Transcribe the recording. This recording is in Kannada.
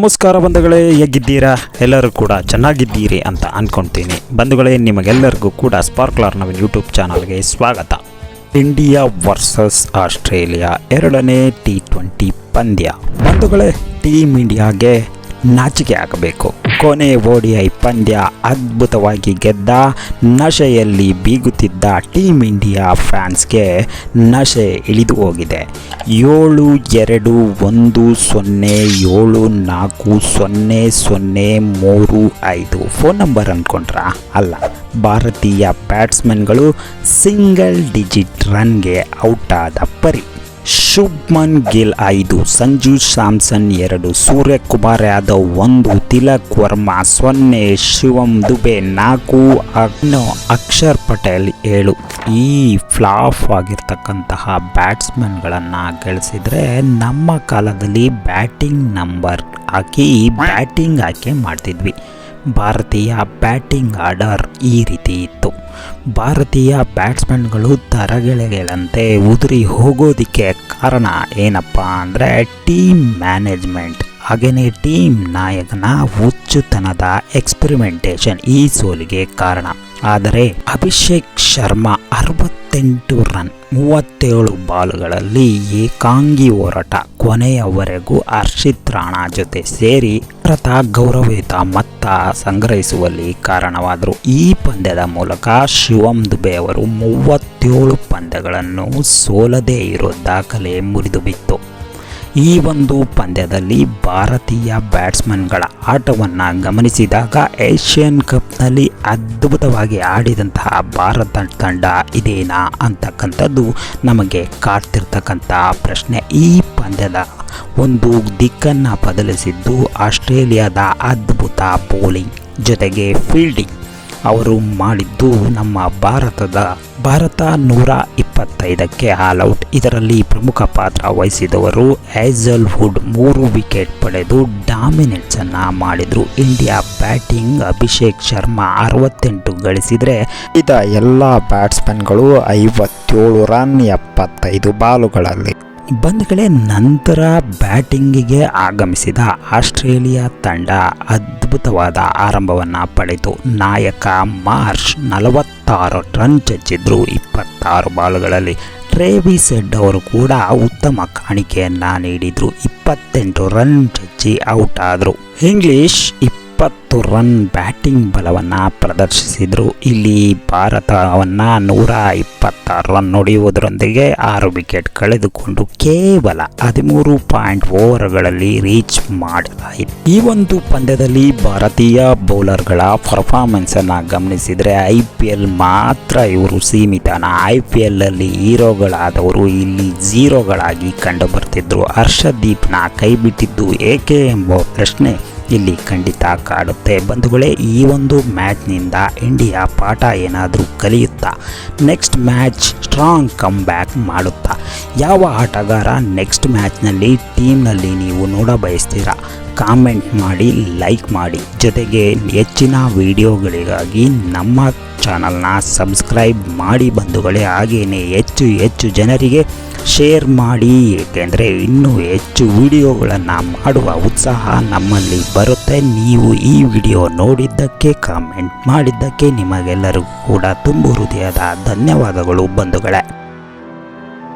ನಮಸ್ಕಾರ ಬಂಧುಗಳೇ, ಹೇಗಿದ್ದೀರಾ? ಎಲ್ಲರೂ ಕೂಡ ಚೆನ್ನಾಗಿದ್ದೀರಿ ಅಂತ ಅಂದ್ಕೊತೀನಿ ಬಂಧುಗಳೇ, ನಿಮಗೆಲ್ಲರಿಗೂ ಕೂಡ ಸ್ಪಾರ್ಕ್ಲರ್ ನವ ಯೂಟ್ಯೂಬ್ ಚಾನಲ್ಗೆ ಸ್ವಾಗತ. ಇಂಡಿಯಾ ವರ್ಸಸ್ ಆಸ್ಟ್ರೇಲಿಯಾ ಎರಡನೇ ಟಿ ಟ್ವೆಂಟಿ ಪಂದ್ಯ. ಬಂಧುಗಳೇ ಟೀಮ್ ಇಂಡಿಯಾಗೆ ನಾಚಿಕೆ ಆಗಬೇಕು. ಕೊನೆ ಓಡಿಐ ಪಂದ್ಯ ಅದ್ಭುತವಾಗಿ ಗೆದ್ದ ನಶೆಯಲ್ಲಿ ಬೀಗುತ್ತಿದ್ದ ಟೀಮ್ ಇಂಡಿಯಾ ಫ್ಯಾನ್ಸ್ಗೆ ನಶೆ ಇಳಿದು ಹೋಗಿದೆ. ಏಳು ಎರಡು ಒಂದು ಸೊನ್ನೆ ಏಳು ನಾಲ್ಕು ಸೊನ್ನೆ ಸೊನ್ನೆ ಮೂರು ಐದು ಫೋನ್ ನಂಬರ್ ಅಂದ್ಕೊಂಡ್ರಾ? ಅಲ್ಲ, ಭಾರತೀಯ ಬ್ಯಾಟ್ಸ್ಮನ್ಗಳು ಸಿಂಗಲ್ ಡಿಜಿಟ್ ರನ್ಗೆ ಔಟ್ ಆದ ಪರಿ. ಶುಭ್ಮನ್ ಗಿಲ್ ಐದು, ಸಂಜು ಸ್ಯಾಮ್ಸನ್ ಎರಡು, ಸೂರ್ಯಕುಮಾರ್ ಯಾದವ್ ಒಂದು, ತಿಲಕ್ ವರ್ಮಾ ಸೊನ್ನೆ, ಶಿವಂ ದುಬೆ ನಾಲ್ಕು, ಅಗ್ನೋ ಅಕ್ಷರ್ ಪಟೇಲ್ ಏಳು. ಈ ಫ್ಲಾಫ್ ಆಗಿರ್ತಕ್ಕಂತಹ ಬ್ಯಾಟ್ಸ್ಮನ್ಗಳನ್ನು ಗಳಿಸಿದರೆ ನಮ್ಮ ಕಾಲದಲ್ಲಿ ಬ್ಯಾಟಿಂಗ್ ನಂಬರ್ ಹಾಕಿ ಬ್ಯಾಟಿಂಗ್ ಆಯ್ಕೆ ಮಾಡ್ತಿದ್ವಿ. ಭಾರತೀಯ ಬ್ಯಾಟಿಂಗ್ ಆರ್ಡರ್ ಈ ರೀತಿ ಇತ್ತು. ಭಾರತೀಯ ಬ್ಯಾಟ್ಸ್ಮನ್ಗಳು ತರಗೆಳೆಗಳಂತೆ ಉದುರಿ ಹೋಗೋದಕ್ಕೆ ಕಾರಣ ಏನಪ್ಪ ಅಂದರೆ ಟೀಮ್ ಮ್ಯಾನೇಜ್ಮೆಂಟ್. ಹಾಗೆಯೇ ಟೀಮ್ ನಾಯಕನ ಹುಚ್ಚುತನದ ಎಕ್ಸ್ಪೆರಿಮೆಂಟೇಷನ್ ಈ ಸೋಲಿಗೆ ಕಾರಣ. ಆದರೆ ಅಭಿಷೇಕ್ ಶರ್ಮಾ ಅರವತ್ತೆಂಟು ರನ್, ಮೂವತ್ತೇಳು ಬಾಲುಗಳಲ್ಲಿ ಏಕಾಂಗಿ ಹೋರಾಟ. ಕೊನೆಯವರೆಗೂ ಹರ್ಷಿತ್ ರಾಣಾ ಜೊತೆ ಸೇರಿ ಭಾರತ ಗೌರವಯುತ ಮತ್ತ ಸಂಗ್ರಹಿಸುವಲ್ಲಿ ಕಾರಣವಾದರು. ಈ ಪಂದ್ಯದ ಮೂಲಕ ಶಿವಂ ದುಬೆ ಅವರು ಮೂವತ್ತೇಳು ಪಂದ್ಯಗಳನ್ನು ಸೋಲದೇ ಇರೋ ದಾಖಲೆ ಮುರಿದು ಬಿತ್ತು ಈ ಒಂದು ಪಂದ್ಯದಲ್ಲಿ ಭಾರತೀಯ ಬ್ಯಾಟ್ಸ್ಮನ್ಗಳ ಆಟವನ್ನು ಗಮನಿಸಿದಾಗ ಏಷ್ಯನ್ ಕಪ್ನಲ್ಲಿ ಅದ್ಭುತವಾಗಿ ಆಡಿದಂತಹ ಭಾರತ ತಂಡ ಇದೇನಾ ಅಂತಕ್ಕಂಥದ್ದು ನಮಗೆ ಕಾಡ್ತಿರ್ತಕ್ಕಂಥ ಪ್ರಶ್ನೆ. ಈ ಪಂದ್ಯದ ಒಂದು ದಿಕ್ಕನ್ನು ಬದಲಿಸಿದ್ದು ಆಸ್ಟ್ರೇಲಿಯಾದ ಅದ್ಭುತ ಬೌಲಿಂಗ್ ಜೊತೆಗೆ ಫೀಲ್ಡಿಂಗ್. ಅವರು ಮಾಡಿದ್ದು ನಮ್ಮ ಭಾರತದ ಭಾರತ ನೂರ ಇಪ್ಪತ್ತೈದಕ್ಕೆ ಆಲ್ಔಟ್ ಇದರಲ್ಲಿ ಪ್ರಮುಖ ಪಾತ್ರ ವಹಿಸಿದವರು ಹ್ಯಾಜಲ್ ವುಡ್ ಮೂರು ವಿಕೆಟ್ ಪಡೆದು ಡಾಮಿನೆನ್ಸನ್ನು ಮಾಡಿದರು. ಇಂಡಿಯಾ ಬ್ಯಾಟಿಂಗ್ ಅಭಿಷೇಕ್ ಶರ್ಮಾ ಅರವತ್ತೆಂಟು ಗಳಿಸಿದರೆ ಇದ ಎಲ್ಲ ಬ್ಯಾಟ್ಸ್ಮನ್ಗಳು ಐವತ್ತೇಳು ರನ್ ಎಪ್ಪತ್ತೈದು ಬಾಲುಗಳಲ್ಲಿ. ಬಂದ್ಗಳೇ ನಂತರ ಬ್ಯಾಟಿಂಗಿಗೆ ಆಗಮಿಸಿದ ಆಸ್ಟ್ರೇಲಿಯಾ ತಂಡ ಅದ್ಭುತವಾದ ಆರಂಭವನ್ನು ಪಡೆದು ನಾಯಕ ಮಾರ್ಷ್ ನಲವತ್ತಾರು ರನ್ ಚಚ್ಚಿದ್ರು ಇಪ್ಪತ್ತಾರು ಬಾಲ್ಗಳಲ್ಲಿ. ಟ್ರೇವಿಸ್ ಸೆಡ್ ಅವರು ಕೂಡ ಉತ್ತಮ ಕಾಣಿಕೆಯನ್ನು ನೀಡಿದರು. ಇಪ್ಪತ್ತೆಂಟು ರನ್ ಚಚ್ಚಿ ಔಟ್ ಆದರು. ಇಂಗ್ಲಿಷ್ ಇಪ್ಪತ್ತು ರನ್ ಬ್ಯಾಟಿಂಗ್ ಬಲವನ್ನು ಪ್ರದರ್ಶಿಸಿದರು. ಇಲ್ಲಿ ಭಾರತವನ್ನು ನೂರ ಇಪ್ಪತ್ತಾರು ರನ್ ಹೊಡೆಯುವುದರೊಂದಿಗೆ ಆರು ವಿಕೆಟ್ ಕಳೆದುಕೊಂಡು ಕೇವಲ ಹದಿಮೂರು ಪಾಯಿಂಟ್ ಓವರ್ಗಳಲ್ಲಿ ರೀಚ್ ಮಾಡಲಾಯಿತು. ಈ ಒಂದು ಪಂದ್ಯದಲ್ಲಿ ಭಾರತೀಯ ಬೌಲರ್ಗಳ ಪರ್ಫಾರ್ಮೆನ್ಸನ್ನು ಗಮನಿಸಿದರೆ ಐ ಪಿ ಎಲ್ ಮಾತ್ರ ಇವರು ಸೀಮಿತನ. ಐ ಪಿ ಎಲ್ಲಲ್ಲಿ ಹೀರೋಗಳಾದವರು ಇಲ್ಲಿ ಝೀರೋಗಳಾಗಿ ಕಂಡು ಬರ್ತಿದ್ರು ಹರ್ಷದೀಪ್ನ ಕೈ ಬಿಟ್ಟಿದ್ದು ಏಕೆ ಎಂಬ ಪ್ರಶ್ನೆ ಇಲ್ಲಿ ಖಂಡಿತ ಕಾಡುತ್ತೆ. ಬಂಧುಗಳೇ, ಈ ಒಂದು ಮ್ಯಾಚ್ನಿಂದ ಇಂಡಿಯಾ ಪಾಠ ಏನಾದರೂ ಕಲಿಯುತ್ತಾ? Next match strong come back ಮಾಡುತ್ತಾ? ಯಾವ ಆಟಗಾರ ನೆಕ್ಸ್ಟ್ ಮ್ಯಾಚ್ನಲ್ಲಿ ಟೀಮ್ನಲ್ಲಿ ನೀವು ನೋಡ ಬಯಸ್ತೀರಾ ಕಾಮೆಂಟ್ ಮಾಡಿ ಲೈಕ್ ಮಾಡಿ. ಜೊತೆಗೆ ಹೆಚ್ಚಿನ ವಿಡಿಯೋಗಳಿಗಾಗಿ ನಮ್ಮ ಚಾನಲ್ನ ಸಬ್ಸ್ಕ್ರೈಬ್ ಮಾಡಿ ಬಂಧುಗಳೇ. ಹಾಗೆಯೇ ಹೆಚ್ಚು ಹೆಚ್ಚು ಜನರಿಗೆ ಶೇರ್ ಮಾಡಿ. ಏಕೆಂದರೆ ಇನ್ನೂ ಹೆಚ್ಚು ವಿಡಿಯೋಗಳನ್ನು ಮಾಡುವ ಉತ್ಸಾಹ ನಮ್ಮಲ್ಲಿ ಬರುತ್ತೆ. ನೀವು ಈ ವಿಡಿಯೋ ನೋಡಿದ್ದಕ್ಕೆ ಕಾಮೆಂಟ್ ಮಾಡಿದ್ದಕ್ಕೆ ನಿಮಗೆಲ್ಲರಿಗೂ ಕೂಡ ತುಂಬು ಹೃದಯದ ಧನ್ಯವಾದಗಳು ಬಂಧುಗಳೇ.